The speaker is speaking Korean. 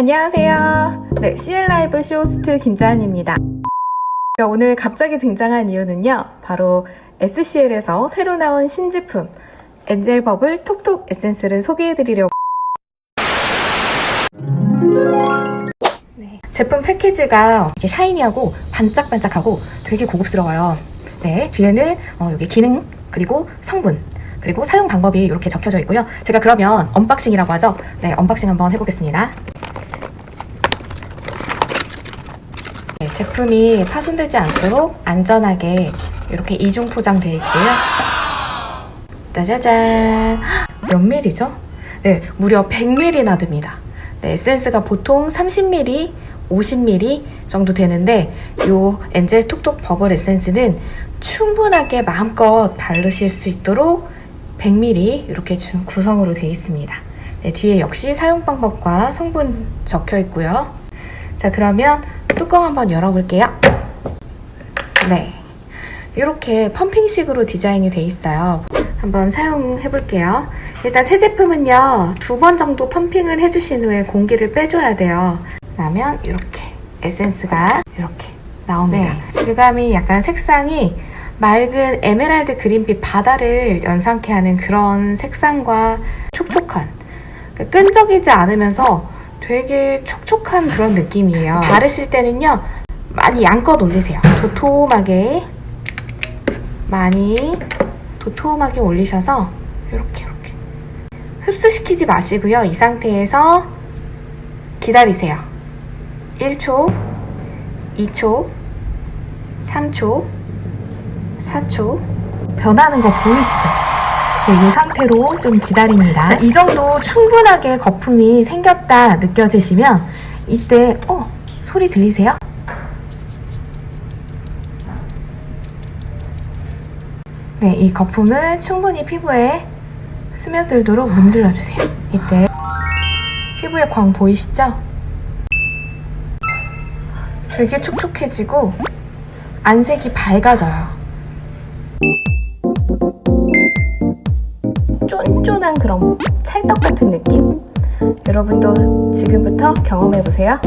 안녕하세요. 네, CL 라이브 쇼호스트 김자한입니다. 제가 오늘 갑자기 등장한 이유는요, 바로 SCL에서 새로 나온 신제품 엔젤 버블 톡톡 에센스를 소개해 드리려고. 네, 제품 패키지가 이렇게 샤이니하고 반짝반짝하고 되게 고급스러워요. 네, 뒤에는 어, 여기 기능 그리고 성분 그리고 사용 방법이 이렇게 적혀져 있고요. 제가 그러면 언박싱이라고 하죠. 네, 언박싱 한번 해보겠습니다. 제품이 파손되지 않도록 안전하게 이렇게 이중 포장되어 있고요. 짜자잔. 헉, 몇 밀리죠? 네, 무려 100ml나 듭니다. 네, 에센스가 보통 30ml, 50ml 정도 되는데 요 엔젤 톡톡 버블 에센스는 충분하게 마음껏 바르실 수 있도록 100ml 이렇게 준 구성으로 되어 있습니다. 네, 뒤에 역시 사용 방법과 성분 적혀 있고요. 자, 그러면 뚜껑 한번 열어볼게요. 네. 이렇게 펌핑식으로 디자인이 돼 있어요. 한번 사용해 볼게요. 일단 새 제품은요, 두 번 정도 펌핑을 해주신 후에 공기를 빼줘야 돼요. 그러면 이렇게 에센스가 이렇게 나옵니다. 질감이 약간 색상이 맑은 에메랄드 그린빛 바다를 연상케 하는 그런 색상과 촉촉한 끈적이지 않으면서 되게 촉촉한 그런 느낌이에요. 바르실 때는요, 많이 양껏 올리세요. 도톰하게 많이 도톰하게 올리셔서 이렇게 이렇게 흡수시키지 마시고요. 이 상태에서 기다리세요. 1초, 2초, 3초, 4초 변하는 거 보이시죠? 네, 이 상태로 좀 기다립니다. 자, 이 정도 충분하게 거품이 생겼다 느껴지시면 이때 어 소리 들리세요? 네, 이 거품을 충분히 피부에 스며들도록 문질러 주세요. 이때 피부에 광 보이시죠? 되게 촉촉해지고 안색이 밝아져요. 쫀쫀한 그런 찰떡 같은 느낌? 여러분도 지금부터 경험해 보세요.